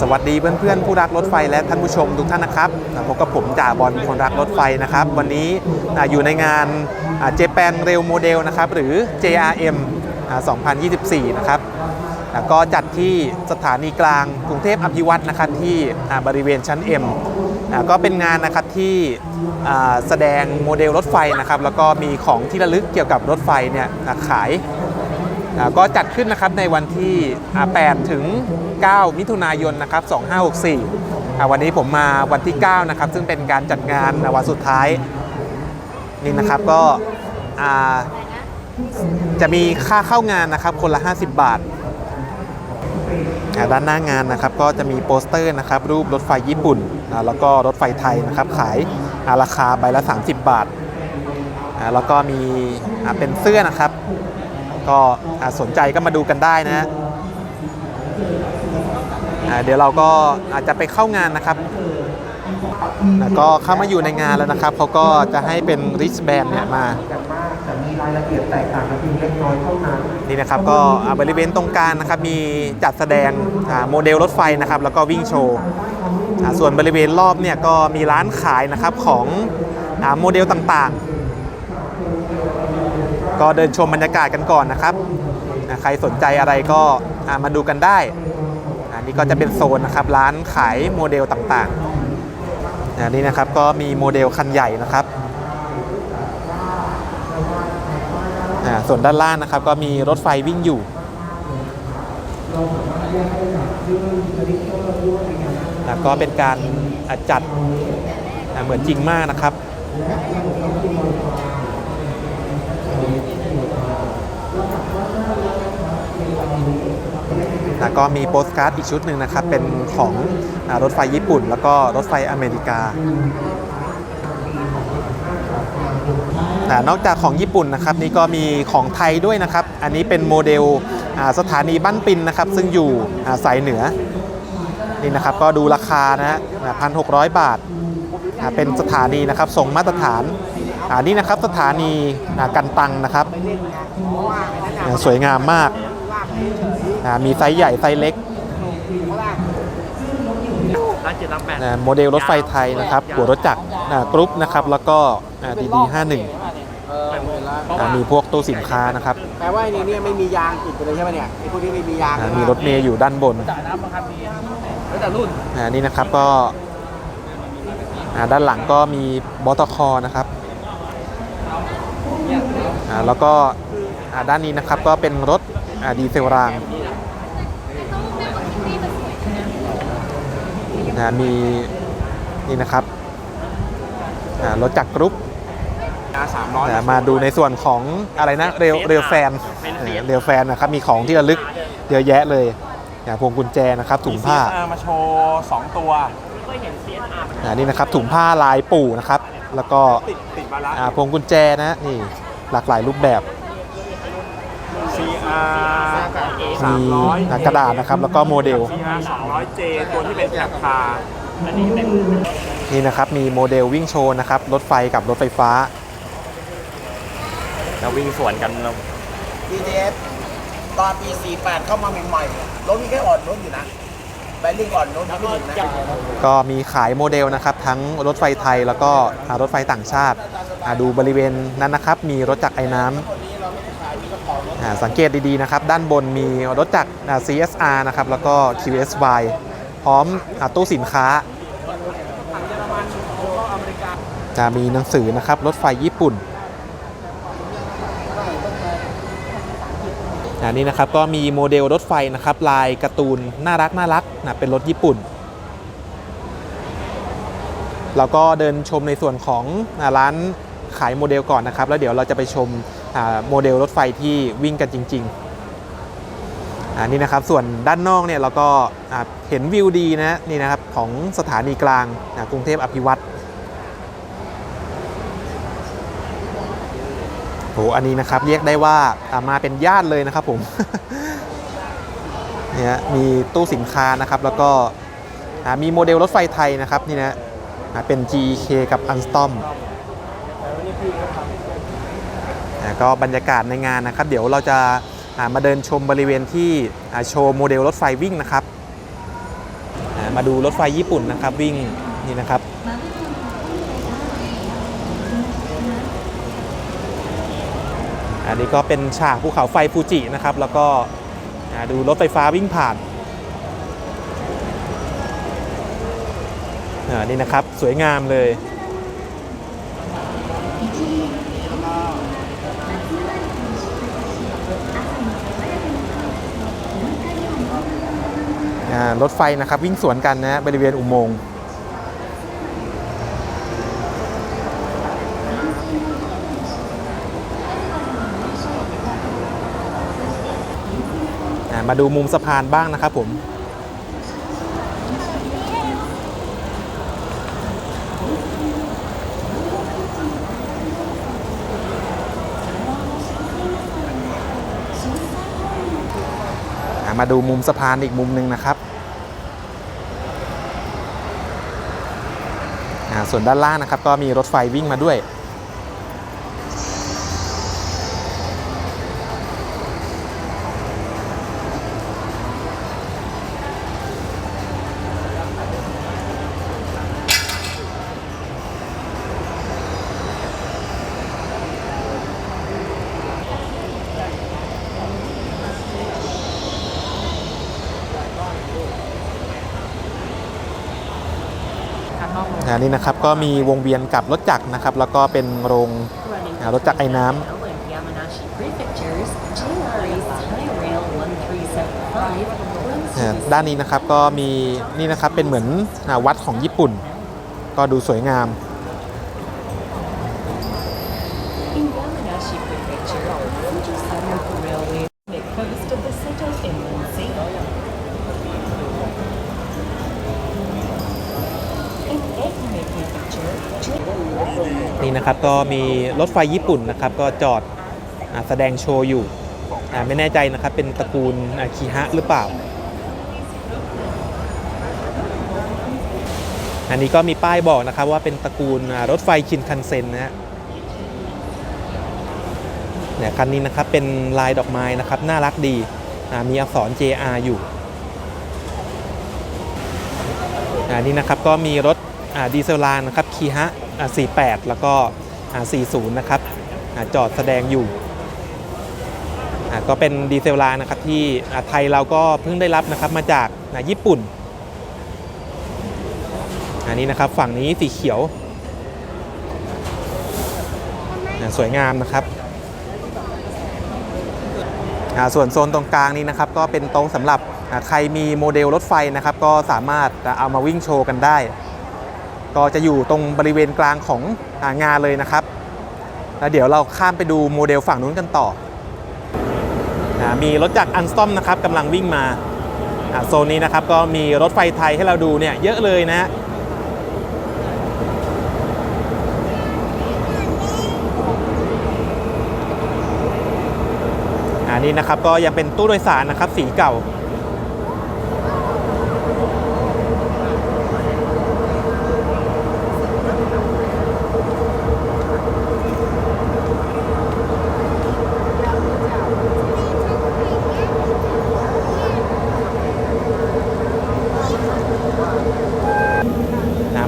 สวัสดีเพื่อนๆผู้รักรถไฟและท่านผู้ชมทุกท่านนะครับพบกับผมจ่าบอลคนรักรถไฟนะครับ วันนี้อยู่ในงานเจแปนเรลโมเดลนะครับหรือ JRM อ่า2024 นะครับก็จัดที่สถานีกลางกรุงเทพอภิวัตนะครับที่บริเวณชั้น M อ่าก็เป็นงานนะครับที่แสดงโมเดลรถไฟนะครับแล้วก็มีของที่ระลึกเกี่ยวกับรถไฟเนี่ยขาย ก็จัดขึ้นนะครับในวันที่ 8 ถึง 9 มิถุนายนนะครับ 2564 วันนี้ผมมาวันที่ 9 นะครับ ซึ่งเป็นการจัดงานวันสุดท้าย นี่นะครับก็จะมีค่าเข้างานนะครับ คนละ 50 บาท ด้านหน้างานนะครับก็จะมีโปสเตอร์นะครับ รูปรถไฟญี่ปุ่น แล้วก็รถไฟไทยนะครับ ขายราคาใบละ 30 บาท แล้วก็มีเป็นเสื้อนะครับ ก็สนใจก็มาดูกันได้นะฮะเดี๋ยวเราก็อาจจะไปเข้างานนะครับแล้วก็เข้ามาอยู่ในงานแล้วนะครับเขาก็จะให้เป็นริชแบนเนี่ยมานมากแต่มีรายละเอียดแตกต่างกันเพียงเล็กน้อยเท่านั้นนี่นะครับก็บริเวณตรงกลางนะครับมีจัดแสดงโมเดลรถไฟนะครับแล้วก็วิ่งโชว์ส่วนบริเวณรอบเนี่ยก็มีร้านขายนะครับของโมเดลต่างๆ ก็เดินชมบรรยากาศกันก่อนนะครับใครสนใจอะไรก็มาดูกันได้อันนี้ก็จะเป็นโซนนะครับร้านขายโมเดลต่างๆอันนี้นะครับก็มีโมเดลคันใหญ่นะครับส่วนด้านล่างนะครับก็มีรถไฟวิ่งอยู่แล้วก็เป็นการจัดเหมือนจริงมากนะครับ แล้วก็มีโปสการ์ดอีกชุดหนึ่งนะครับ เป็นของอรถไฟญี่ปุ่น แล้วก็รถไฟอเมริกาแต่นอกจากของญี่ปุ่นนะครับนี่ก็มีของไทยด้วยนะครับ อันนี้เป็นโมเดลสถานีบ้านปินนะครับ ซึ่งอยู่สายเหนือนี่นะครับก็ดูราคานะฮะพันหกร้อยบาท เป็นสถานีนะครับทรงมาตรฐานอ่านี่นะครับสถานีกันตังนะครับ สวยงามมาก อ่ามีไซส์ใหญ่ไซส์เล็กร้านเจ็ดร้านแปดอ่าโมเดลรถไฟไทยนะครับหัวรถจักรอ่ากรุ๊ปนะครับแล้วก็ดีดีห้าหนึ่งเออหมื่นละอ่ามีพวกตู้สินค้านะครับแปลว่าไอ้นี่เนี่ยไม่มียางติดไปเลยใช่ไหมเนี่ยไอ้พวกนี้ไม่มียางอ่ามีรถเมย์อยู่ด้านบนจ่ายน้ำบางคันมีแล้วแต่รุ่นอ่านี่นะครับก็อ่าด้านหลังก็มีบตคนะครับอ่าแล้วก็อ่าด้านนี้นะครับก็เป็นรถอ่าดีเซลราง อ่ามีนี่นะครับอ่ารถจักรกรุ๊ปยางสามร้อยอ่ามาดูในส่วนของอะไรนะเรลเรลแฟนเออเรลแฟนนะครับมีของที่ระลึกเยอะแยะเลยอย่างพวงกุญแจนะครับถุงผ้ามาโชว์สองตัวอ่านี่นะครับถุงผ้าลายปู่นะครับ แล้วก็ติดติดบาลานอ่าพวงกุญแจนะนี่หลากหลายรูปแบบ CR สามีมร้อยกระดาษนะครับแล้วก็โมเดล CR สองร้อยเจตัวที่เป็นแถบคานี่นะครับมีโมเดลวิ่งโชว์นะครับรถไฟกับรถไฟฟ้า แล้ววิ่งสวนกันแล้ว DTS ตอนปี 48 เข้ามาใหม่ๆรถมีแค่อ่อนรถอยู่นะแบริ่งอ่อนรถไม่ถึงนะก็มีขายโมเดลนะครับทั้งรถไฟไทยแล้วก็รถไฟต่างชาติอ่าดูบริเวณนั้นนะครับ มีรถจักรไอ้น้ำ สังเกตดีๆนะครับ ด้านบนมีรถจักร CSR นะครับ แล้วก็ QSY พร้อมอตู้สินค้า จะมีหนังสือนะครับ รถไฟญี่ปุ่นอันนี้นะครับก็มีโมเดลรถไฟนะครับ ลายการ์ตูนน่ารักน่ารักนะเป็นรถญี่ปุ่นเราก็เดินชมในส่วนของร้านขายโมเดลก่อนนะครับ แล้วเดี๋ยวเราจะไปชม โมเดลรถไฟที่วิ่งกันจริง ๆ อันนี้นะครับส่วนด้านนอกเนี่ยเราก็เห็นวิวดีนะนี่นะครับของสถานีกลางกรุงเทพอภิวัตรโหอันนี้นะครับเรียกได้ว่าามาเป็นญาติเลยนะครับผมเนี่ยมีตู้สินค้านะครับแล้วก็มีโมเดลรถไฟไทยนะครับนี่นะเป็น G E K กับ Unstom ก็บรรยากาศในงานนะครับ เดี๋ยวเราจะามาเดินชมบริเวณที่โชว์โมเดลรถไฟวิ่งนะครับามาดูรถไฟญี่ปุ่นนะครับวิ่งนี่นะครับอันนี้ก็เป็นฉากภูเขาไฟฟูจินะครับ แล้วก็ดูรถไฟฟ้าวิ่งผ่านนี่นะครับสวยงามเลย รถไฟนะครับวิ่งสวนกันนะบริเวณอุโมงค์มาดูมุมสะพานบ้างนะครับผม มาดูมุมสะพานอีกมุมหนึ่งนะครับส่วนด้านล่างนะครับก็มีรถไฟวิ่งมาด้วย อันนี้นะครับก็มีวงเวียนกับรถจักรนะครับ แล้วก็เป็นโรงอ่ารถจักรไอ้น้ำ and Yamanashi Prefectures, JRA's Thai Rail 1375อ่า runs ด้านนี้นะครับก็มีนี่นะครับเป็นเหมือนอาวัดของญี่ปุ่น ก็ดูสวยงาม นะครับก็มีรถไฟญี่ปุ่นนะครับก็จอดอแสดงโชว์อยู่ไม่แน่ใจนะครับเป็นตระกูลคีฮะหรือเปล่า อันนี้ก็มีป้ายบอกนะครับว่าเป็นตระกูลรถไฟชินคันเซ็นนะฮะเนี่ยคันนี้นะครับเป็นลายดอกไม้นะครับน่ารักดีมีอักษร JR อยู่อันนี้นะครับก็มีรถ ดีเซลลานนะครับคีฮะอ่า48 แล้วก็อ่า40 นะครับอจอดแสดงอยู่ก็เป็นดีเซลลานนะครับที่ไทยเราก็เพิ่งได้รับนะครับมาจากญี่ปุ่น อันนี้นะครับฝั่งนี้สีเขียว สวยงามนะครับส่วนโซนตรงกลางนี้นะครับก็เป็นโต๊ะสำหรับใครมีโมเดลรถไฟนะครับ ก็สามารถเอามาวิ่งโชว์กันได้ ก็จะอยู่ตรงบริเวณกลางของงานเลยนะครับ แล้วเดี๋ยวเราข้ามไปดูโมเดลฝั่งนู้นกันต่อ มีรถจากอันสตอมนะครับกำลังวิ่งมาอ่าโซนนี้นะครับก็มีรถไฟไทยให้เราดูเนี่ยเยอะเลยนะฮะอันนี้นะครับก็ยังเป็นตู้โดยสารนะครับสีเก่า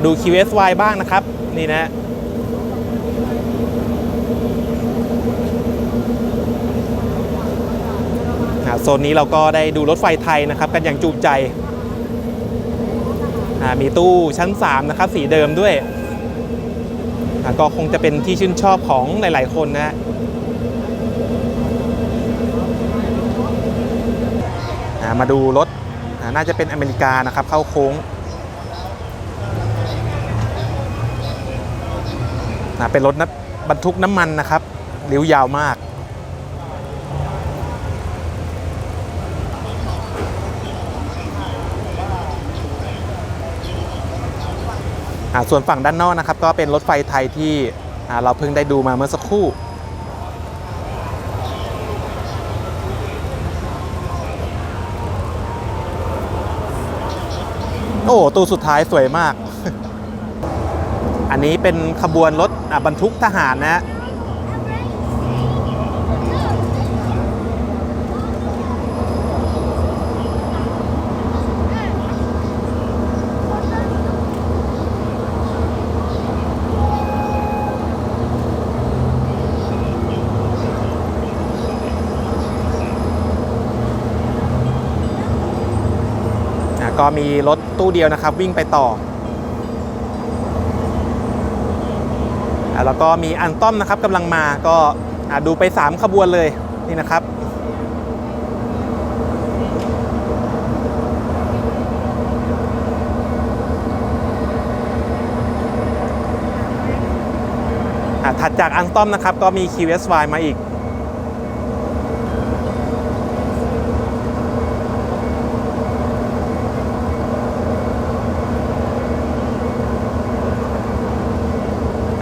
มาดู QSY บ้างนะครับ นี่นะ โซนนี้เราก็ได้ดูรถไฟไทยนะครับ กันอย่างจุใจ มีตู้ชั้น 3 นะครับ สีเดิมด้วย ก็คงจะเป็นที่ชื่นชอบของหลาย ๆ คนนะฮะมาดูรถน่าจะเป็นอเมริกานะครับ เข้าโค้ง อ่าเป็นรถนะบรรทุกน้ำมันนะครับเลี้ยวยาวมาก ส่วนฝั่งด้านนอกนะครับ ก็เป็นรถไฟไทยที่เราเพิ่งได้ดูมาเมื่อสักครู่โอ้ตู้สุดท้ายสวยมาก อันนี้เป็นขบวนรถ บรรทุกทหารนะก็มีรถตู้เดียวนะครับวิ่งไปต่อ แล้วก็มีอันต้อมนะครับกำลังมาก็ดูไป 3 ขบวนเลยนี่นะครับถัดจากอันต้อมนะครับก็มี QSY มาอีก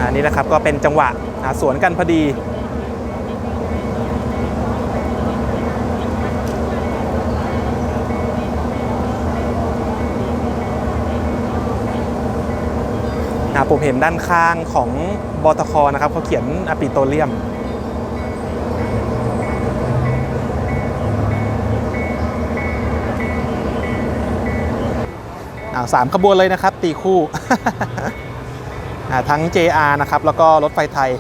อั นี้นะครับก็เป็นจังหวะสวนกันพอดี ผมเห็นด้านข้างของบตคนะครับเขาเขียนอะปิโตเลียมสามขบวนเลยนะครับ ตีคู่ ทั้ง JR นะครับ แล้วก็รถไฟไทย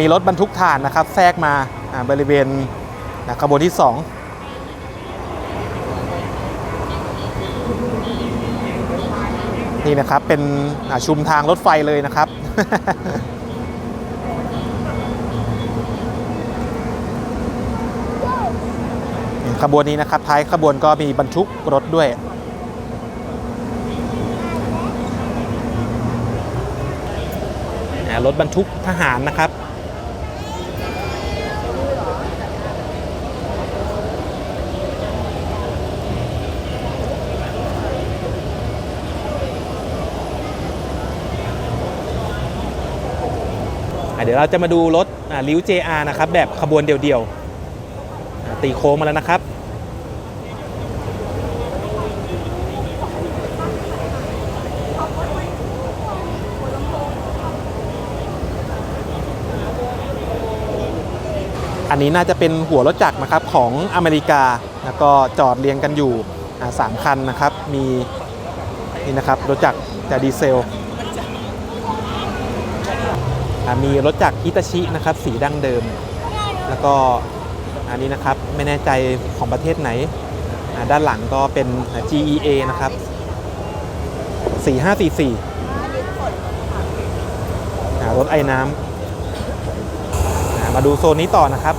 มีรถบรรทุกถ่านนะครับ แทรกมาบริเวณขบวนที่ 2นี่นะครับ เป็นชุมทางรถไฟเลยนะครับ ขบวนนี้นะครับ ท้ายขบวนก็มีบรรทุกรถด้วย อ่ารถบรรทุกทหารนะครับ เดี๋ยวเราจะมาดูรถอ่าลิ้ว JR นะครับ แบบขบวนเดียวๆ ตีโค้งมาแล้วนะครับ อันนี้น่าจะเป็นหัวรถจักรนะครับของอเมริกา แล้วก็จอดเรียงกันอยู่สามคันนะครับ มีนี่นะครับรถจักรจะดีเซล มีรถจักรฮิตาชินะครับสีดั้งเดิม แล้วก็อันนี้นะครับไม่แน่ใจของประเทศไหน ด้านหลังก็เป็น GEA นะครับ 4544อ่ารถไอ้น้ำ มาดูโซนนี้ต่อนะครับ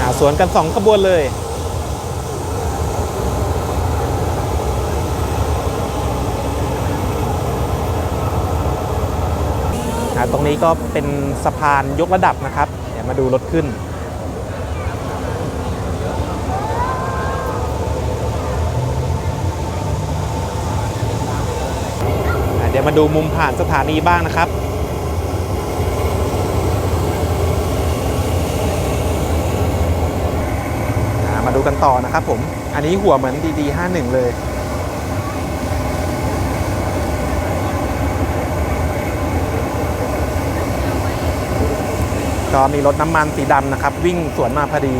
อ่าสวนกัน2ขบวนเลยอ่าตรงนี้ก็เป็นสะพานยกระดับนะครับ เดี๋ยวมาดูรถขึ้น เดี๋ยวมาดูมุมผ่านสถานีบ้างนะครับ มาดูกันต่อนะครับผม อันนี้หัวเหมือนดีๆ51เลยก็มีรถน้ำมันสีดำนะครับ วิ่งสวนมาพอดี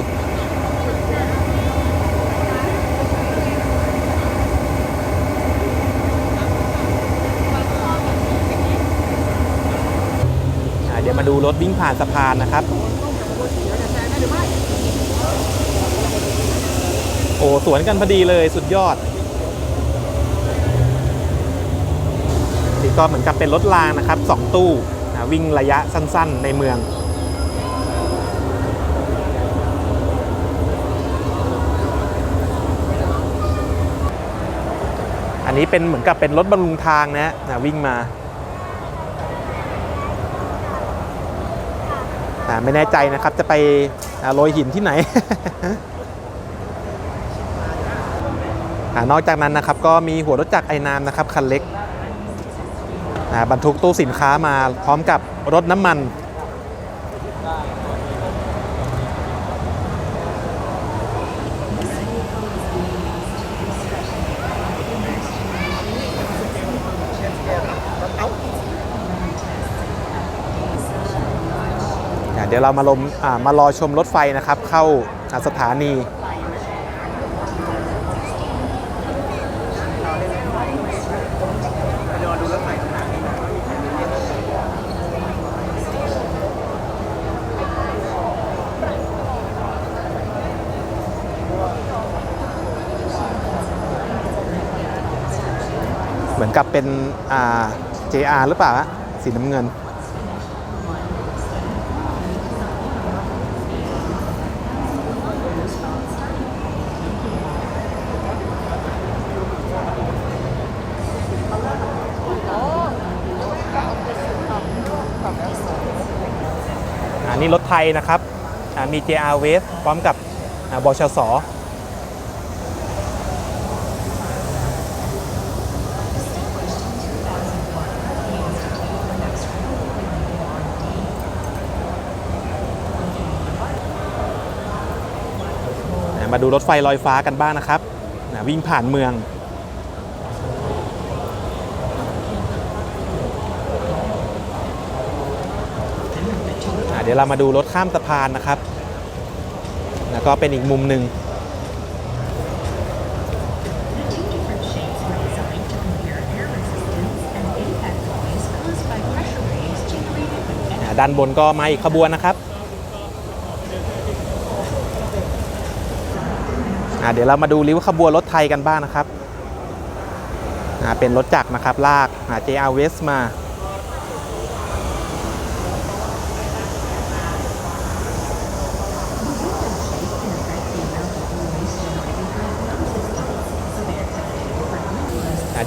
อ่าเดี๋ยว มาดูรถวิ่งผ่านสะพานนะครับ โอ้สวนกันพอดีเลยสุดยอดนี่ก็เหมือนกับเป็นรถรางนะครับสองตู้อ่าวิ่งระยะสั้นๆในเมือง อันนี้เป็นเหมือนกับเป็นรถบรรลุงทางนะนะวิ่งมา อ่า ไม่แน่ใจนะครับจะไปอ่าโรยหินที่ไหนอนอกจากนั้นนะครับก็มีหัวรถจักรไอ้น้ำนะครับคันเล็กบรรทุกตู้สินค้ามาพร้อมกับรถน้ำมัน เดี๋ยวเรามาลมมารอชมรถไฟนะครับ เข้าสถานีเหมือนกับเป็น JR หรือเปล่าสีน้ำเงิน นี้รถไทยนะครับมี JR West พร้อมกับอ่าบชสอ่ามาดูรถไฟลอยฟ้ากันบ้างนะครับ วิ่งผ่านเมือง อ่าเดี๋ยวเรามาดูรถข้ามสะพานนะครับ แล้วก็เป็นอีกมุมหนึ่งด้านบนก็มาอีกขบวนนะครับเดี๋ยวเรามาดูริ้วขบวนรถไทยกันบ้างนะครับ เป็นรถจักรนะครับ ลาก JR West มา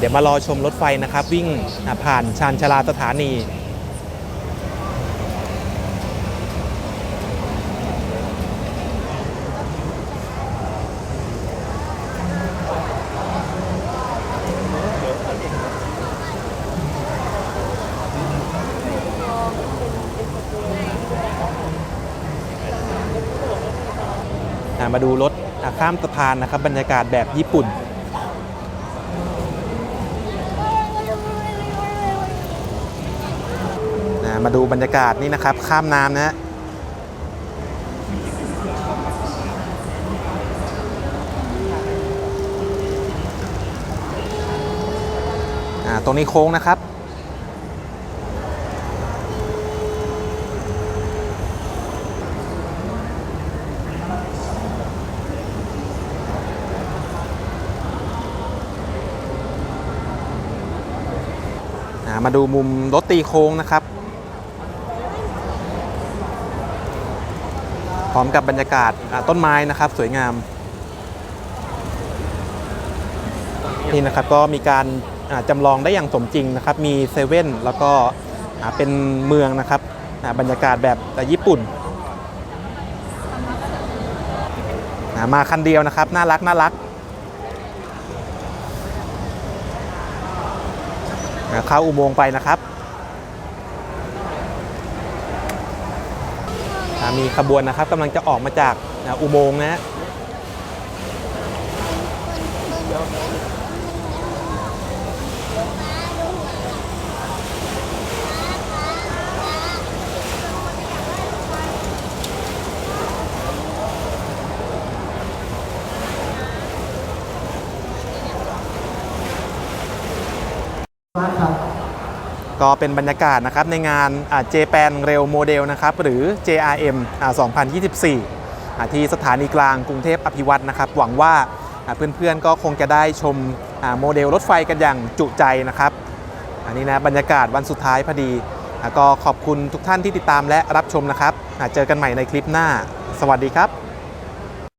ดี๋ยวมารอชมรถไฟนะครับ วิ่งผ่านชานชาลาสถานีมาดูรถข้ามสะพานนะครับบรรยากาศแบบญี่ปุ่น อ่า มาดูบรรยากาศนี่นะครับ ข้ามน้ำนะตรงนี้โค้งนะครับ มาดูมุมรถตีโค้งนะครับ พร้อมกับบรรยากาศต้นไม้นะครับสวยงาม นี่นะครับก็มีการอ่าจำลองได้อย่างสมจริงนะครับ มีเซเว่นแล้วก็เป็นเมืองนะครับบรรยากาศแบบญี่ปุ่น มาคันเดียวนะครับ น่ารักน่ารักเข้าอุโมงค์ไปนะครับอ่า มีขบวนนะครับกำลังจะออกมาจากอุโมงค์นะ ก็เป็นบรรยากาศนะครับในงานเจแปนเรลโมเดลนะครับหรือ JRM 2024 ที่สถานีกลางกรุงเทพอภิวัตรนะครับ หวังว่าเพื่อนๆก็คงจะได้ชมโมเดลรถไฟกันอย่างจุใจนะครับ อันนี้นะบรรยากาศวันสุดท้ายพอดี ก็ขอบคุณทุกท่านที่ติดตามและรับชมนะครับ เจอกันใหม่ในคลิปหน้า สวัสดีครับ